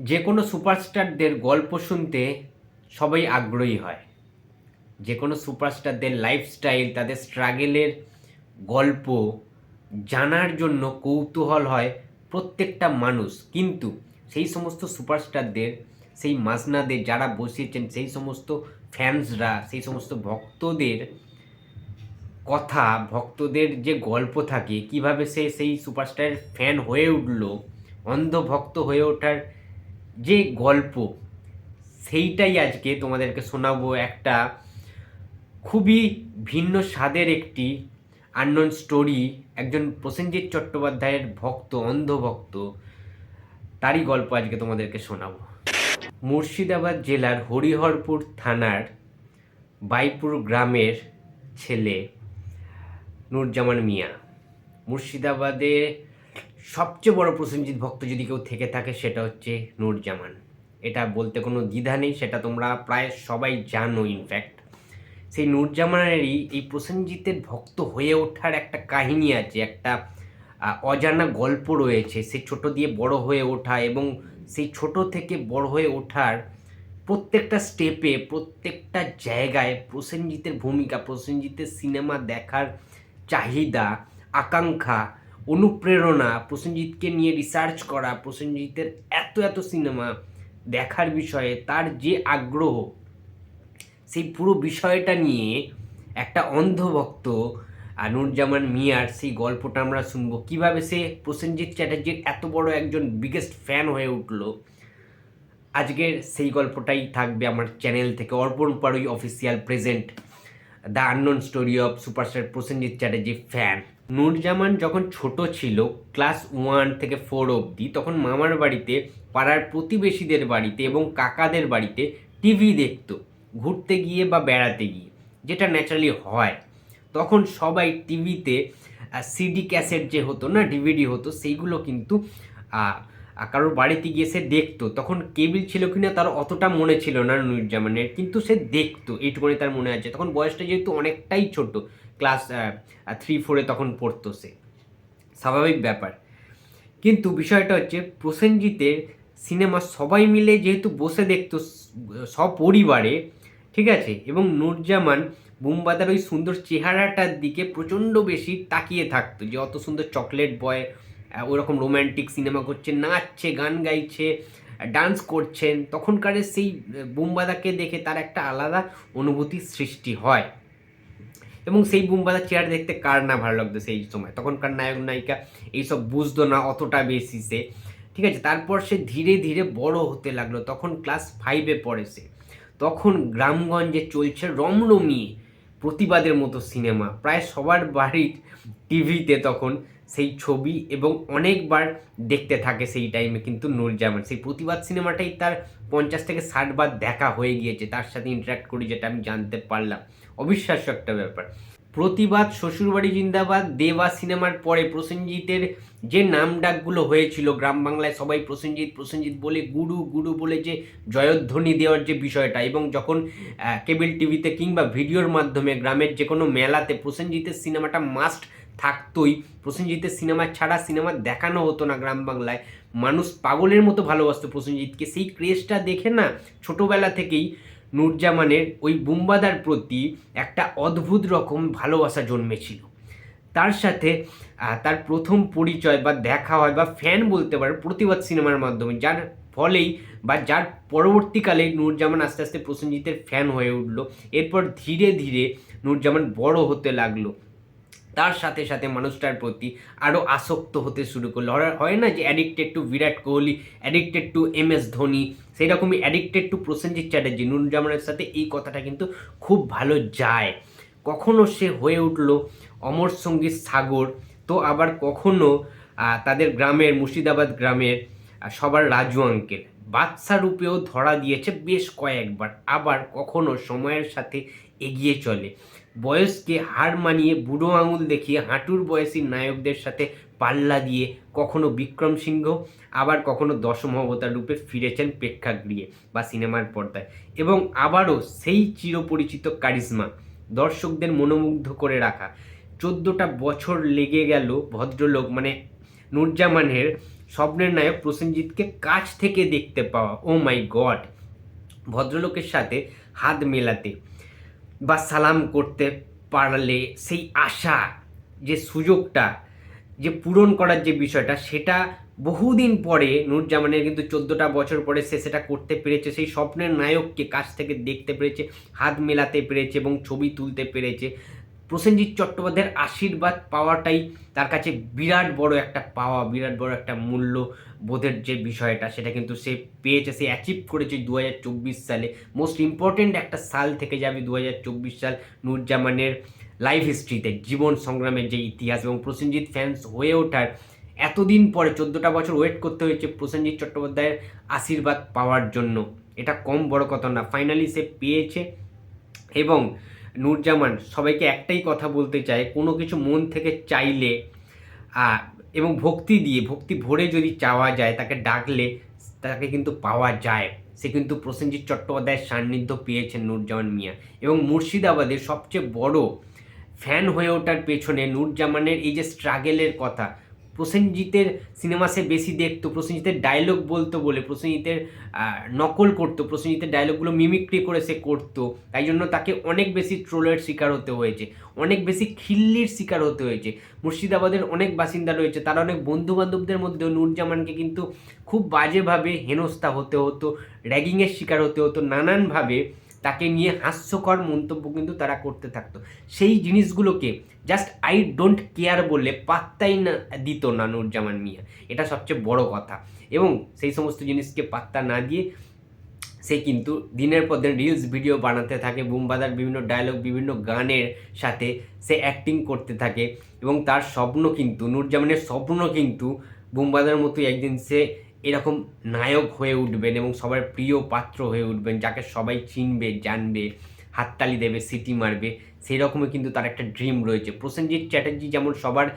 যে কোনো সুপারস্টারদের গল্প শুনতে সবাই আগ্রহী হয়। যে কোনো সুপারস্টারদের লাইফস্টাইল তাদের স্ট্রাগেলের গল্প জানার জন্য কৌতূহল হয় প্রত্যেকটা মানুষ। কিন্তু সেই সমস্ত সুপারস্টারদের, সেই মাসনাদের যারা বসিয়েছেন, সেই সমস্ত ফ্যান্সরা সেই সমস্ত ভক্তদের কথা, ভক্তদের যে গল্প থাকে, কীভাবে সে সেই সুপারস্টারের ফ্যান হয়ে উঠল অন্ধ ভক্ত হয়ে ওঠার যে গল্প, সেইটাই আজকে তোমাদেরকে শোনাবো একটা খুবই ভিন্ন স্বাদের একটি আননোন স্টোরি একজন প্রসেনজিৎ চট্টোপাধ্যায়ের ভক্ত অন্ধ ভক্ত তারই গল্প আজকে তোমাদেরকে শোনাবো। মুর্শিদাবাদ জেলার হরিহরপুর থানার বাইপুর গ্রামের ছেলে নুরজামান মিয়া। মুর্শিদাবাদে সবচেয়ে বড় প্রসেনজিৎ ভক্ত যদি কেউ থেকে থাকে সেটা হচ্ছে নূরজামান। এটা বলতে কোনো দ্বিধা নেই, সেটা তোমরা প্রায় সবাই জানো ইনফ্যাক্ট সেই নূরজামানেরই এই প্রসেনজিতের ভক্ত হয়ে ওঠার একটা কাহিনী আছে, একটা অজানা গল্প রয়েছে। সে ছোট দিয়ে বড় হয়ে ওঠা এবং সেই ছোট থেকে বড় হয়ে ওঠার প্রত্যেকটা স্টেপে প্রত্যেকটা জায়গায় প্রসেনজিতের ভূমিকা প্রসেনজিতের সিনেমা দেখার চাহিদা, আকাঙ্ক্ষা অনুপ্রেরণা, প্রসেনজিৎকে নিয়ে রিসার্চ করা, প্রসেনজিতের এত এত সিনেমা দেখার বিষয়ে তার যে আগ্রহ, সেই পুরো বিষয়টা নিয়ে একটা অন্ধভক্ত নূরজামান মিয়ার সেই গল্পটা আমরা শুনব। কীভাবে সে প্রসেনজিৎ চ্যাটার্জির এত বড় একজন বিগেস্ট ফ্যান হয়ে উঠল, আজকের সেই গল্পটাই থাকবে আমার চ্যানেল থেকে। Arpan Parui official present the unknown story of superstar Prosenjit Chatterjee fan Nurjaman যখন ছোট ছিল, ক্লাস ওয়ান থেকে ফোর অবধি, তখন মামার বাড়িতে, পাড়ার প্রতিবেশীদের বাড়িতে এবং কাকাদের বাড়িতে টিভি দেখত, ঘুরতে গিয়ে বা বেড়াতে গিয়ে, যেটা ন্যাচারালি হয়। তখন সবাই টিভিতে সিডি ক্যাসেট যে হতো না ডিভিডি হতো, সেইগুলো কিন্তু কারোর বাড়িতে গিয়ে সে দেখতো, তখন কেবিল ছিল কিনা তার অতটা মনে ছিল না নুরজামানের কিন্তু সে দেখতো, এইটুকুনি তার মনে আছে। তখন বয়সটা যেহেতু অনেকটাই ছোট, ক্লাস থ্রি ফোরে তখন পড়তো সে। স্বাভাবিক ব্যাপার। কিন্তু বিষয়টা হচ্ছে, প্রসেনজিতের সিনেমা সবাই মিলে যেহেতু বসে দেখতো, সপরিবারে, ঠিক আছে? এবং নূরজামান বুমবাদার ওই সুন্দর চেহারাটার দিকে প্রচণ্ড বেশি তাকিয়ে থাকতো, যে অত সুন্দর চকলেট বয় ওরকম রোম্যান্টিক সিনেমা করছে, নাচছে, গান গাইছে ডান্স করছেন। তখনকারের সেই বুমবাদাকে দেখে তার একটা আলাদা অনুভূতির সৃষ্টি হয়। এবং সেই বুমবাদার চেয়ার দেখতে কার না ভালো লাগতো সেই সময়। তখনকার নায়ক, নায়িকা এইসব বুঝতো না অতটা বেশি সে। ঠিক আছে, তারপর সে ধীরে ধীরে বড় হতে লাগল। তখন ক্লাস ফাইভে পড়ে সে। তখন গ্রামগঞ্জে চলছে রমরমিয়ে। প্রতিবাদের মতো সিনেমা। প্রায় সবার বাড়ির টিভিতে তখন সেই ছবি এবং অনেকবার দেখতে থাকে সেই টাইমে কিন্তু নূরজামান সেই প্রতিবাদ সিনেমাটাই তার পঞ্চাশ থেকে ষাটবার দেখা হয়ে গিয়েছে। তার সাথে ইন্টারাক্ট করি যেটা আমি জানতে পারলাম। অবিশ্বাস্য একটা ব্যাপার। প্রতিবাদ, শ্বশুরবাড়ি জিন্দাবাদ, দেবা সিনেমার পরে প্রসেনজিতের যে নাম ডাকগুলো হয়েছিল গ্রাম বাংলায়, সবাই প্রসেনজিৎ প্রসেনজিৎ বলে গুরু গুরু বলে যে জয়ধ্বনি দেওয়ার যে বিষয়টা এবং যখন কেবল টিভিতে কিংবা ভিডিওর মাধ্যমে গ্রামের যে কোনো মেলাতে প্রসেনজিতের সিনেমাটা মাস্ট থাকতোই, প্রসেনজিতের সিনেমা ছাড়া সিনেমা দেখানো হতো না গ্রাম বাংলায়। মানুষ পাগলের মতো ভালোবাসতো প্রসেনজিৎকে। সেই ক্রেজটা দেখে না ছোটোবেলা থেকেই নূরজামানের ওই বুম্বাদার প্রতি একটা অদ্ভুত রকম ভালোবাসা জন্মেছিল। তার সাথে তার প্রথম পরিচয় বা দেখা হয় বা ফ্যান বলতে পারে প্রতিবাদ সিনেমার মাধ্যমে, যার ফলেই বা যার পরবর্তীকালে নূরজামান আস্তে আস্তে প্রসেনজিতের ফ্যান হয়ে উঠল। এরপর ধীরে ধীরে নূরজামান বড় হতে লাগল। তার সাথে সাথে মানুষটার প্রতি আরও আসক্ত হতে শুরু করল। হয়- না যে addicted to Virat Kohli addicted to M S Dhoni সেই রকমই অ্যাডিক্টেড টু প্রসেনজিৎ চ্যাটার্জি নুরজামানের সাথে এই কথাটা কিন্তু খুব ভালো যায়। কখনো সে হয়ে উঠল অমর সংগীত সাগর, তো আবার কখনো তাদের গ্রামের, মুর্শিদাবাদ গ্রামের সবার রাজু আঙ্কেল। বাদশা রূপেও ধরা দিয়েছে বেশ কয়েকবার, আবার কখনো সময়ের সাথে এগিয়ে চলে। বয়সকে হার মানিয়ে বুড়ো আঙুল দেখিয়ে হাঁটুর বয়সী নায়কদের সাথে পাল্লা দিয়ে কখনো বিক্রম সিংহ, আবার কখনো দশম অবতার রূপে ফিরেছেন প্রেক্ষাগৃহে বা সিনেমার পর্দায়। এবং আবারও সেই চিরপরিচিত কারিজমা দর্শকদের মনোমুগ্ধ করে রাখা। চোদ্দোটা বছর লেগে গেল ভদ্রলোক মানে নূরজামানের স্বপ্নের নায়ক প্রসেনজিৎকে কাছ থেকে দেখতে পাওয়া। ও মাই গড ভদ্রলোকের সাথে হাত মেলাতে। বা সালাম করতে পারলে সেই আশা, যে সুযোগটা, যে পূরণ করার যে বিষয়টা, সেটা বহুদিন পরে নূরজামানের কিন্তু চোদ্দোটা বছর পরে সে সেটা করতে পেরেছে। সেই স্বপ্নের নায়ককে কাছ থেকে দেখতে পেরেছে, হাত মেলাতে পেরেছে এবং ছবি তুলতে পেরেছে। প্রসেনজিৎ চট্টোপাধ্যায়ের আশীর্বাদ পাওয়াটাই তার কাছে বিরাট বড় একটা পাওয়া, বিরাট বড় একটা মূল্য বোধের যে বিষয়টা, সেটা কিন্তু সে পেয়েছে, সে অ্যাচিভ করেছে দু হাজার চব্বিশ সালে। মোস্ট ইম্পর্টেন্ট একটা সাল থেকে যাবে দু হাজার চব্বিশ সাল নূরজামানের লাইফ হিস্ট্রিতে জীবন সংগ্রামের যে ইতিহাস। এবং প্রসেনজিৎ ফ্যান্স হয়ে ওঠার এতদিন পরে, চোদ্দোটা বছর ওয়েট করতে হয়েছে প্রসেনজিৎ চট্টোপাধ্যায়ের আশীর্বাদ পাওয়ার জন্য। এটা কম বড় কথা না। ফাইনালি সে পেয়েছে এবং নূরজামান সবাইকে একটাই কথা বলতে চায়, কোনো কিছু মন থেকে চাইলে এবং ভক্তি দিয়ে, ভক্তি ভরে যদি চাওয়া যায়, তাকে ডাকলে তাকে কিন্তু পাওয়া যায়। সে কিন্তু প্রসেনজিৎ চট্টোপাধ্যায়ের সান্নিধ্য পেয়েছেন নূরজামান মিয়া। এবং মুর্শিদাবাদের সবচেয়ে বড় ফ্যান হয়ে ওঠার পেছনে নূরজামানের এই যে স্ট্রাগেলের কথা প্রসেনজিতের সিনেমা সে বেশি দেখতো, প্রসেনজিতের ডায়লগ বলতো বলে, প্রসেনজিতের নকল করতো, প্রসেনজিতের ডায়লগগুলো মিমিক্রি করে সে করতো। তাই জন্য তাকে অনেক বেশি ট্রোলের শিকার হতে হয়েছে, অনেক বেশি খিল্লির শিকার হতে হয়েছে। মুর্শিদাবাদের অনেক বাসিন্দা রয়েছে, তারা অনেক বন্ধু বান্ধবদের মধ্যেও নূরজামানকে কিন্তু খুব বাজেভাবে হেনস্থা হতে হতো র্যাগিংয়ের শিকার হতে হতো, নানানভাবে তাকে নিয়ে হাস্যকর মন্তব্য কিন্তু তারা করতে থাকতো। সেই জিনিসগুলোকে জাস্ট আই ডোন্ট কেয়ার বললে পাত্তাই না, দিত না নুরজামান মিয়া। এটা সবচেয়ে বড় কথা। এবং সেই সমস্ত জিনিসকে পাত্তা না দিয়ে সে কিন্তু দিনের পর দিন রিলস ভিডিও বানাতে থাকে বুমবাদার বিভিন্ন ডায়লগ বিভিন্ন গানের সাথে সে অ্যাক্টিং করতে থাকে। এবং তার স্বপ্ন কিন্তু, নূরজামানের স্বপ্ন কিন্তু বুমবাদার মতোই একদিন সে এরকম নায়ক হয়ে উঠবেন এবং সবার প্রিয় পাত্র হয়ে উঠবেন, যাকে সবাই চিনবে, জানবে, হাততালি দেবে, সিটি মারবে সেই রকমই কিন্তু তার একটা ড্রিম রয়েছে। প্রসেনজিৎ চ্যাটার্জি যেমন সবার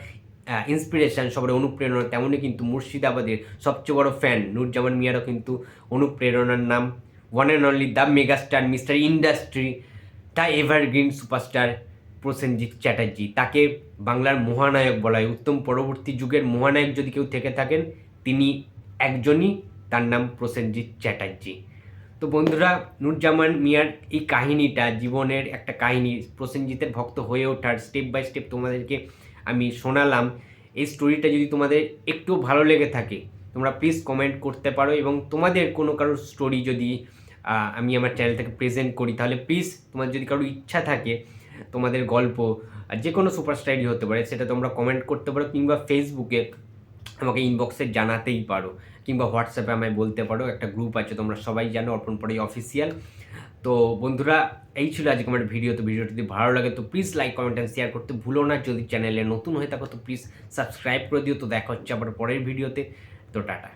ইন্সপিরেশান সবার অনুপ্রেরণা, তেমনই কিন্তু মুর্শিদাবাদের সবচেয়ে বড় ফ্যান নূরজামান মিয়ারও কিন্তু অনুপ্রেরণার নাম। One and only the megastar mister industry the evergreen superstar Prosenjit Chatterjee. তাকে বাংলার মহানায়ক বলা হয়। উত্তম পরবর্তী যুগের মহানায়ক যদি কেউ থেকে থাকেন, তিনি একজনই তার নাম প্রসেনজিৎ চ্যাটার্জি। তো বন্ধুরা, নুরজামান মিয়ার এই কাহিনীটা, জীবনের একটা কাহিনী, প্রসেনজিতের ভক্ত হয়ে ওঠার স্টেপ বাই স্টেপ তোমাদেরকে আমি শোনালাম। এই স্টোরিটা যদি তোমাদের একটু ভালো লেগে থাকে, তোমরা প্লিজ কমেন্ট করতে পারো এবং তোমাদের কোনো কারোর স্টোরি যদি আমি আমার চ্যানেল থেকে প্রেজেন্ট করি, তাহলে প্লিজ তোমার যদি কারোর ইচ্ছা থাকে তোমাদের গল্প যে কোনো সুপারস্টারই হতে পারে, সেটা তোমরা কমেন্ট করতে পারো কিংবা ফেসবুকে আমাকে ইনবক্সে জানাতেই পারো কিংবা হোয়াটসঅ্যাপে আমায় বলতে পারো। একটা গ্রুপ আছে, তোমরা সবাই জানো, অর্পণ পড়াই অফিসিয়াল তো বন্ধুরা, এই ছিল আজকে আমার ভিডিও তো ভিডিওটি যদি ভালো লাগে, তো please like comment and share করতে ভুলো না। যদি চ্যানেলে নতুন হয়ে থাকো, তো প্লিজ সাবস্ক্রাইব করে দিও। তো দেখা হচ্ছে আবার পরের ভিডিওতে তো টাটা।